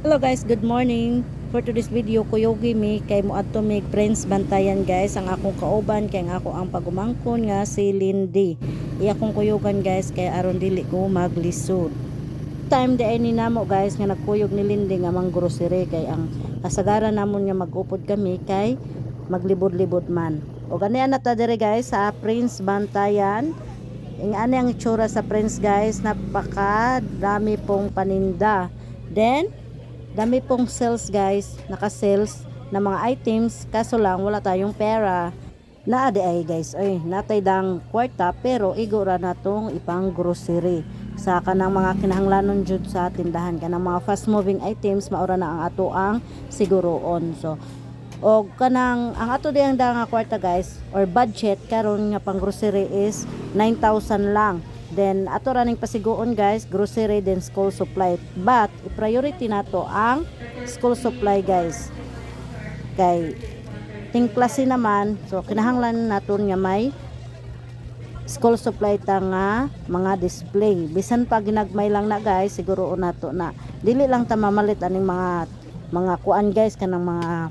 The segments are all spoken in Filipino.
Hello guys, good morning. For today's video, kuyogi mi kay mo adto mig friends bantayan guys ang akong kauban kay ang ako ang pagumangkon nga si Lindy. Iya akong kuyogan guys kay aron dili ko maglisod. Time di ay ni namo guys nga nagkuyog ni Lindy nga mang grocery kay ang kasagaran namon nga magupod kami kay maglibod-libod man. O ganiya na ta dire guys sa Prince Bantayan. Ing ani ang itsura sa Prince guys, napaka dami pong paninda. Then dami pong sales guys, naka-sales na mga items kaso lang wala tayong pera. Di ay guys, ay natay dang kwarta pero igora na tong ipang grocery sa kanang mga kinahanglanon jud sa tindahan kanang mga fast moving items maura na ang ato ang siguroon. So o kanang ang ato diyang da nga kwarta guys or budget karon nga pang grocery is 9,000 lang. Then ato raning pasiguon guys, grocery then school supply. But i-priority nato ang school supply guys. Kay ting klase naman, so kinahanglan naton nga may school supply ta nga mga display. Bisan pa ginagmay lang na guys, siguro nato na dili lang ta mamalit aning mga mga kuan guys kanang mga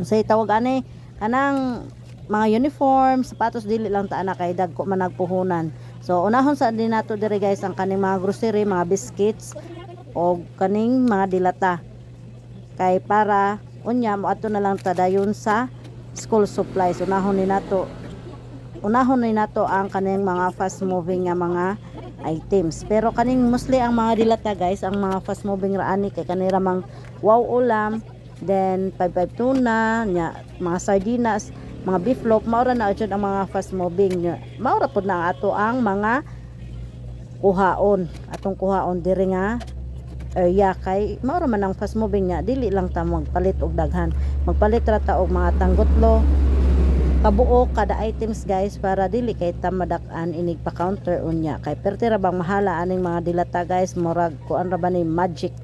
unsay tawag ani kanang mga uniform, sapatos dili lang ta ana kay dagko man nagpuhunan. So unahon sa din nato dire guys ang kaning mga grocery, mga biscuits o kaning mga dilata. Kay para unya mo ato na lang ta dayon sa school supplies. Unahon ni nato unahon ni nato ang kaning mga fast moving nga mga items. Pero kaning mostly ang mga dilata guys, ang mga fast moving raani kay kanira mang wow ulam, then 55 tuna, nya, mga sardinas, mga beef loaf, maura na jud ang mga fast moving. Maura pud na ato ang mga kuhaon. Atong kuhaon diri nga area kay maura man ang fast moving nya dili lang ta magpalit og daghan magpalit ra ta og mga tanggotlo kabuo kada items guys para dili kay ta madak-an inig pa counter unya kay perti ra bang mahala aning mga dilata guys murag kuan ra ba ni magic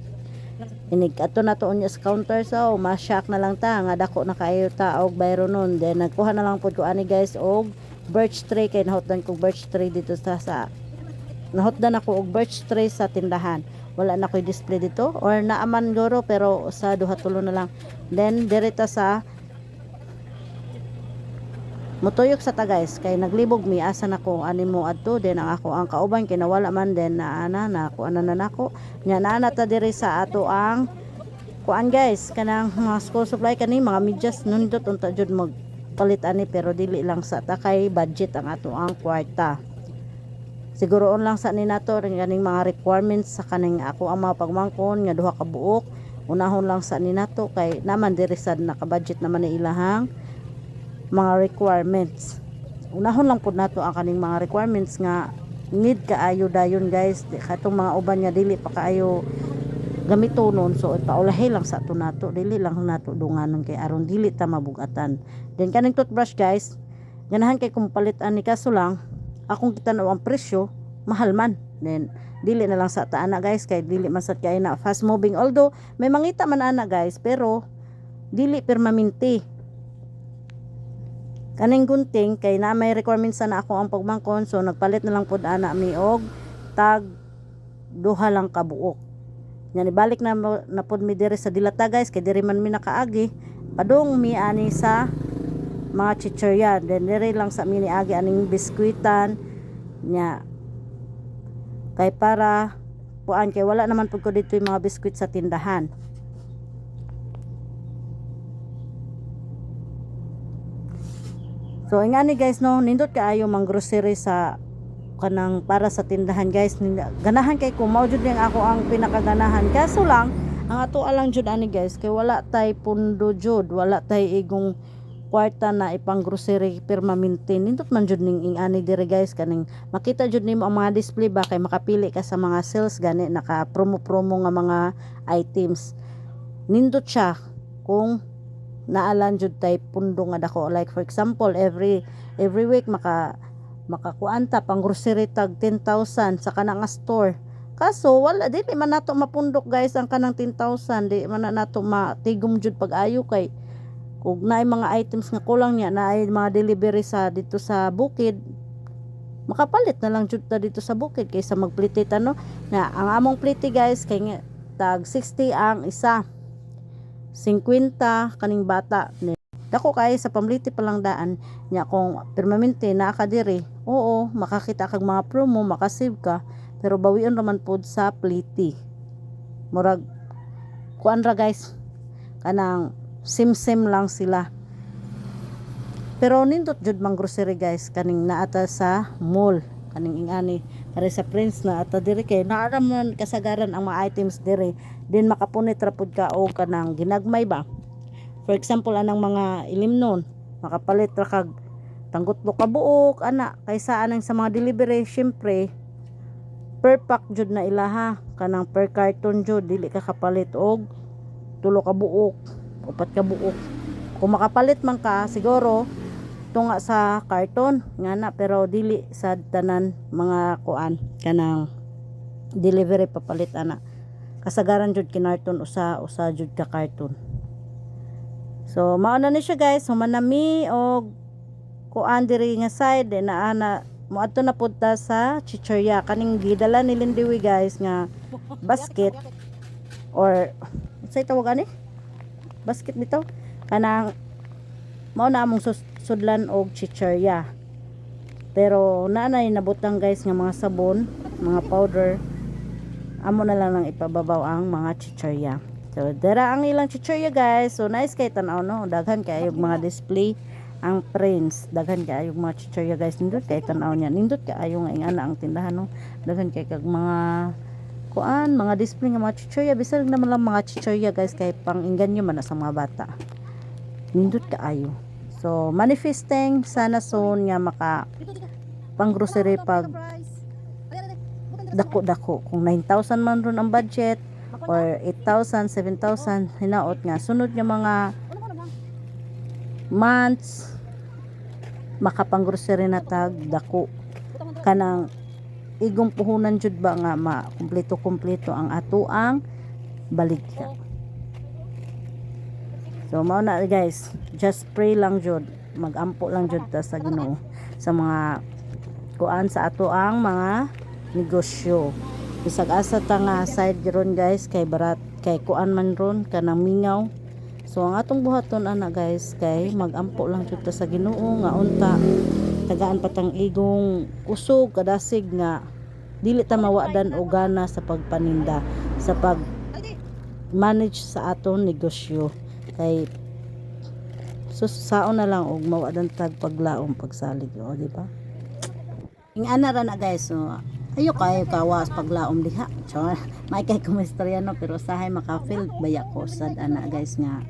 inig ato na to unya sa counter so ma-shock na lang ta nga dako na kayo ta og bayro nun. Then nagkuha na lang pud ko ani guys og birch tray kay nahotdan ko birch tray dito sa sa nahotdan ako og birch tray sa tindahan. Wala na ko'y display dito or naaman goro pero sa duha tulo na lang. Then direta sa mutuyok sa ta guys kay naglibog mi asa na ko ani mo adto then ang ako ang kauban kay nawala man then na ana na ako ana na nako. Nya na ta diri sa ato ang kuan guys kanang mga school supply kani mga medyas nundot unta jud mag palit ani pero dili lang sa ta kay budget ang ato ang kwarta. Siguroon lang sa ni nato kaning mga requirements sa kaning ako ang mga pagmangkon nga duha ka buok. Unahon lang sa ni nato kay naman diri sad naka-budget naman ni ilahang mga requirements. Unahon lang pud nato ang kaning mga requirements nga need kaayo dayon guys. Katong mga uban nga dili pa kaayo gamitonon so ipaulahi lang sa ato nato. Dili lang nato dunganon kay aron dili ta mabugatan. Then kaning toothbrush guys. Ganahan kay kung palitan ni kaso lang akong kita ang presyo mahal man. Then dili na lang sa taana guys kay dili man sad kay na fast moving. Although may mangita man ana guys pero dili permanente kaning gunting kay na may requirements na ako ang pagmangkon so nagpalit na lang pud ana mi og tag duha lang ka buok. Yan ibalik na na pud mi diri sa dilata guys kay diri man mi nakaagi padung mi ani sa mga chichirya then diri lang sa mini agi aning biskwitan nya kay para puan kay wala naman pud ko dito yung mga biskwit sa tindahan So ingani guys no, nindot kaayo mang grocery sa kanang para sa tindahan guys. Ganahan kay ko mao jud yung ako ang pinakaganahan. Kaso lang ang ato alang jud ani guys kay wala tay pundo jud, wala tay igong kwarta na ipang grocery permanente. Nindot man jud ning ingani dire guys kaning makita jud nimo ang mga display ba kay makapili ka sa mga sales gani naka promo-promo nga mga items. Nindot siya kung naalan jud tay pundo nga dako. Like for example every every week maka makakuan ta pang grocery tag 10,000 sa kanang store. Kaso wala dili man nato mapundok guys ang kanang 10,000 di man na nato matigom jud pag-ayo kay kung naay mga items nga kulang niya naay mga delivery sa dito sa bukid makapalit na lang jud ta dito sa bukid kaysa magplite ta no? Na ang among plite guys kay tag 60 ang isa 50 kaning bata Ni- dako kay sa pamliti pa lang daan nya kung permanente naa ka diri. Oo makakita kag mga promo makasave ka pero bawion raman pod sa pliti. Murag kuan ra guys? Kanang sim-sim lang sila. Pero nindot jud mang grocery guys kaning naata sa mall kaning ingani kare sa Prince na ata diri kay naa man kasagaran ang mga items diri. Din makapunit ra pud ka og kanang ginagmay ba? For example anang mga ilimnon makapalit ra kag tanggutlo ka buok ana kaysa anang sa mga delivery syempre per pack jud na ilaha kanang per carton jud dili ka kapalit og tulo ka buok upat ka buok kung makapalit man ka siguro tunga sa karton nga na pero dili sa tanan mga kuan kanang delivery papalit ana. Kasagaran jud kinarton usa usa jud ka karton. So mao na ni siya guys. Humanami og kuan diri nga side eh, na ana moadto na pud ta sa chichurya kaning gidala ni Lindiwi guys nga basket or say tawag ani? Basket nito? Kanang mao na among sus- sudlan og chichurya pero naanay nabutang guys nga mga sabon mga powder amo na lang nang ipababaw ang mga chichurya so dara ang ilang chichurya guys. So nice kay tanaw no? Daghan kay mga display ang prints. Daghan kay yung mga chichurya guys. Nindot kay tanaw niya. Nindot kay nga ingana ang tindahan no? Daghan kay kag mga kuan mga display nga mga chichurya bisag naman lang mga chichurya guys kay pang inganyo man sa mga bata. Nindot kaayo so manifesting. Sana soon nga maka pang grocery pag dako-dako. Kung 9,000 man ron ang budget or 8,000, 7,000 hinaot nga. Sunod nga mga months makapang grocery na tag dako. Kanang igong puhunan jud ba nga ma kumpleto kumpleto ang ato ang baligya so mao na guys. Just pray lang jud magampo lang jud ta sa Ginoo sa mga kuan sa ato ang mga negosyo. Bisag asa ta nga side ron guys kay barat kay kuan man ron kanang mingaw. So ang atong buhaton ana guys kay magampo lang jud ta sa Ginoo nga unta tagaan patang igong kusog kadasig nga dili ta mawadan og gana sa pagpaninda sa pag manage sa aton negosyo kay susaon na lang og mawadan tag paglaom pagsalig o di ba? Ing ana ra na guys so ayo kayo kawas paglaom diha. So may kay kumistorya no? Pero sahay maka-feel baya ko sad ana guys nga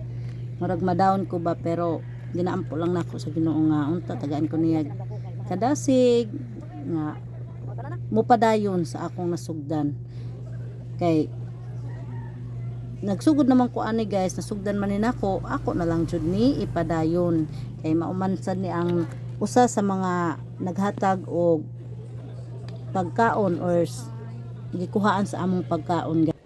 murag ma-down ko ba? Pero ginaampo lang nako sa Ginoo nga unta tagaan ko niya kadasig nga mupadayon sa akong nasugdan. Kay nagsugod naman ko ani guys nasugdan man ni nako ako na lang jud ni ipadayon kay maumansan ni ang usa sa mga naghatag og pagkaon or gikuhaan sa among pagkaon guys.